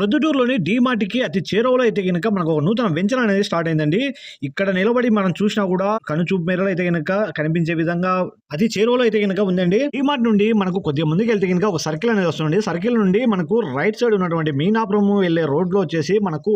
ప్రొద్దుటూరులోని డీమార్ట్కి అతి చేరువలో అయితే కనుక మనకు ఒక నూతన వెంచర్ అనేది స్టార్ట్ అయిందండి. ఇక్కడ నిలబడి మనం చూసినా కూడా కనుచూపు మేరలో అయితే కనుక కనిపించే విధంగా అతి చేరువలో అయితే కనుక ఉందండి. డీమార్ట్ నుండి మనకు కొద్దిగా ముందుకు వెళ్తే కనుక ఒక సర్కిల్ అనేది వస్తుంది సర్కిల్ నుండి మనకు రైట్ సైడ్ ఉన్నటువంటి మీనాపురం వెళ్ళే రోడ్లో వచ్చేసి మనకు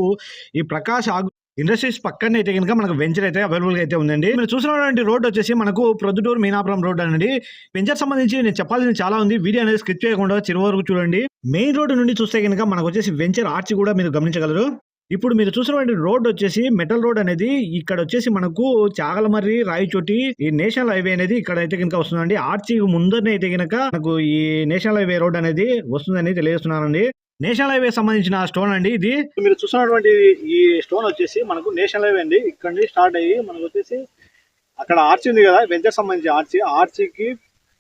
ఈ ప్రకాష్ ఆగు ఇండస్ట్రీస్ పక్కనే అయితే కనుక మనకు వెంచర్ అయితే అవైలబుల్గా అయితే ఉందండి. మీరు చూసినటువంటి రోడ్ వచ్చేసి మనకు ప్రొద్దుటూరు మీనాపురం రోడ్ అండి వెంచర్ సంబంధించి నేను చెప్పాల్సింది చాలా ఉంది. వీడియో అనేది స్కిప్ చేయకుండా చివరి వరకు చూడండి. మెయిన్ రోడ్ నుండి చూస్తే కనుక మనకు వచ్చేసి వెంచర్ ఆర్చి కూడా మీరు గమనించగలరు. ఇప్పుడు మీరు చూసినటువంటి రోడ్ వచ్చేసి మెటల్ రోడ్ అనేది ఇక్కడ వచ్చేసి మనకు చాగలమర్రి రాయచోటి ఈ నేషనల్ హైవే అనేది ఇక్కడ అయితే కనుక వస్తుందండి. ఆర్చి ముందరనే అయితే కనుక మనకు ఈ నేషనల్ హైవే రోడ్ అనేది వస్తుందని తెలియజేస్తున్నానండి. నేషనల్ హైవే సంబంధించిన స్టోన్ అండి ఇది. మీరు చూస్తున్నటువంటి ఈ స్టోన్ వచ్చేసి మనకు నేషనల్ హైవే అండి. ఇక్కడ నుంచి స్టార్ట్ అయ్యి మనకు వచ్చేసి అక్కడ ఆర్చి ఉంది కదా వెంచర్ సంబంధించి ఆర్చి. ఆర్చికి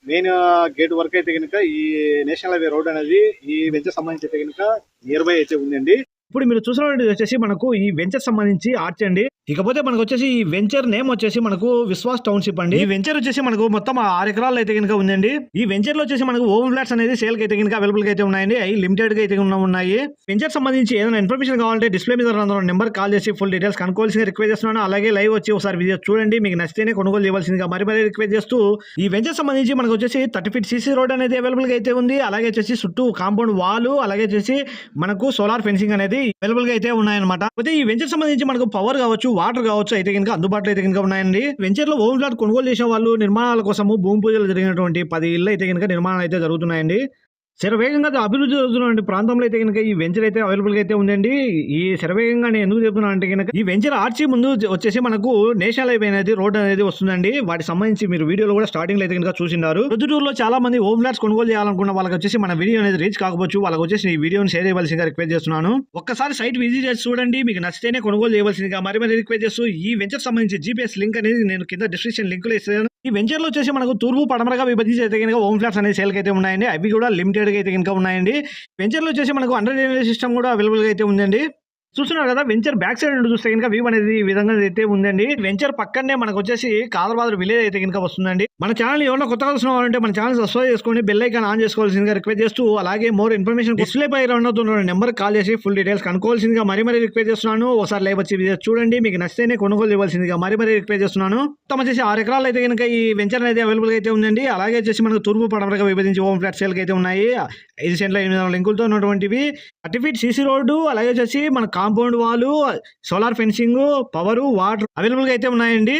మెయిన్ గేట్ వరకు అయితే కనుక ఈ నేషనల్ హైవే రోడ్ అనేది ఈ వెంచర్ సంబంధించి అయితే కనుక నియర్ బై అయితే ఉందండి. ఇప్పుడు మీరు చూసినటువంటి వచ్చేసి మనకు ఈ వెంచర్ సంబంధించి ఆర్చ్ అండి. ఇకపోతే మనకు వచ్చేసి ఈ వెంచర్ నేమ్ వచ్చేసి మనకు విశ్వాస్ టౌన్షిప్ అండి. ఈ వెంచర్ వచ్చేసి మనకు మొత్తం ఆరు ఎకరాలు అయితే కనుక ఉందండి. ఈ వెంచర్లో వచ్చేసి మనకు ఓవెన్ ఫ్లాట్స్ అనేది సేల్కి అయితే కనుక అవైలబుల్గా అయితే ఉన్నాయండి. అవి లిమిటెడ్గా అయితే ఉన్న- ఉన్నాయి. వెంచర్ సంబంధించి ఏదైనా ఇన్ఫర్మేషన్ కావాలంటే డిస్ప్లే మీద నెంబర్ కాల్ చేసి ఫుల్ డీటెయిల్స్ కనుక్కోవాల్సింది రిక్వెస్ట్ చేస్తున్నాను. అలాగే లైవ్ వచ్చి ఒకసారి వీడియో చూడండి. మీకు నచ్చితేనే కొనుగోలు చేయవలసిందిగా మరి మరి రిక్వెస్ట్ చేస్తూ ఈ వెంచర్ సంబంధించి మనకు వచ్చేసి థర్టీ ఫీట్ సీసీ రోడ్ అనేది అవైలబుల్గా అయితే ఉంది. అలాగే వచ్చేసి చుట్టూ కాంపౌండ్ వాల్ అలాగే వచ్చేసి మనకు సోలార్ ఫెన్సింగ్ అనేది అవైలబుల్గా అయితే ఉన్నాయన్నమాట. అయితే ఈ వెంచర్ సంబంధించి మనకు పవర్ కావచ్చు వాటర్ కావచ్చు అయితే కనుక అందుబాటులో అయితే కనుక ఉన్నాయండి. వెంచర్లో హోమ్ ఫ్లాట్ కొనుగోలు చేసే వాళ్ళు నిర్మాణాల కోసము భూమి పూజలు జరిగినటువంటి పది ఇళ్ళు అయితే కనుక నిర్మాణాలు అయితే జరుగుతున్నాయండి. శరవేగంగా అభివృద్ధి జరుగుతున్నటువంటి ప్రాంతంలో అయితే కనుక ఈ వెంచర్ అయితే అవైలబుల్గా అయితే ఉందండి. ఈ శరవేగంగా నేను ఎందుకు చెప్తున్నా అంటే కనుక ఈ వెంచర్ ఆర్చి ముందు వచ్చేసి మనకు నేషనల్ హైవే అనేది రోడ్ అనేది వస్తుందండి. వాటికి సంబంధించి మీరు వీడియోలో కూడా స్టార్టింగ్ అయితే కనుక చూసినారు ప్రొద్దుటూరులో చాలా మంది హోమ్ ఫ్లాట్స్ కొనుగోలు చేయాలనుకున్న వాళ్ళకి వచ్చేసి మన వీడియో అనేది రీచ్ కాకపోవచ్చు. వాళ్ళకి వచ్చేసి ఈ వీడియోని షేర్ చేయవలసిందిగా రిక్వెస్ట్ చేస్తున్నాను. ఒక్కసారి సైట్ విజిట్ చేసి చూడండి. మీకు నచ్చితేనే కొనుగోలు చేయవలసిందిగా మరి మరి రిక్వెస్ట్ చేస్తూ ఈ వెంచర్ సంబంధించి జీపీఎస్ లింక్ అనేది నేను కింద డిస్క్రిప్షన్ లింక్లో ఇస్తాను. ఈ వెంచర్లో వచ్చేసి మనకు తూర్పు పడమరగా విభజించి అయితే కనుక హోమ్ ఫ్లాట్స్ అనేది సేల్ అయితే ఉన్నాయండి. అవి కూడా లిమిటెడ్గా అయితే కనుక ఉన్నాయండి. వెంచర్లో వచ్చేసి మనకు అండర్ సిస్టమ్ కూడా అవైలబుల్గా అయితే ఉందండి. చూస్తున్నారు కదా వెంచర్ బ్యాక్ సైడ్ నుండి చూస్తే కనుక వ్యూ అనేది ఈ విధంగా అయితే ఉందండి. వెంచర్ పక్కనే మనకు వచ్చేసి కాదర్బాదర్ విలేజ్ అయితే కనుక వస్తుందండి. మన ఛానల్ ఎవరైనా కొత్తగా చూసిన వాళ్ళంటే మన ఛానల్ సబ్స్క్రైబ్ చేసుకోండి బెల్ ఐకాన్ ఆన్ చేసుకోవాల్సిందిగా రిక్వెస్ట్ చేస్తూ అలాగే మోర్ ఇన్ఫర్మేషన్ డిస్ప్లే పై అవుతున్న నెంబర్ కాల్ చేసి ఫుల్ డీటెయిల్స్ కనుకోవాల్సిందిగా మరీ మరీ రిక్వెస్ట్ చేస్తున్నాను. ఒకసారి లైవ్ వచ్చి వీడియో చూడండి. మీకు నచ్చితేనే కొనుగోలు ఇవ్వాల్సిందిగా మరీ మరీ రిక్వెస్ట్ చేస్తున్నాను. మొత్తం వచ్చేసి ఆరు ఎకరాలు అయితే కనుక ఈ వెంచర్ అనేది అవైలబుల్ అయితే ఉందండి. అలాగే వచ్చేసి మనకు తూర్పు పడమరగా విభజించి హోమ్ ఫ్లాట్ సేల్ అయితే ఉన్నాయి. ఐదు సెంట్ల ఎనిమిది వందల లింకులతో ఉన్నటువంటివి. థర్టీ ఫీట్ సీసీ రోడ్డు అలాగే వచ్చేసి మన కాంపౌండ్ వాళ్ళు సోలార్ ఫెన్సింగ్ పవర్ వాటర్ అవైలబుల్గా అయితే ఉన్నాయండి.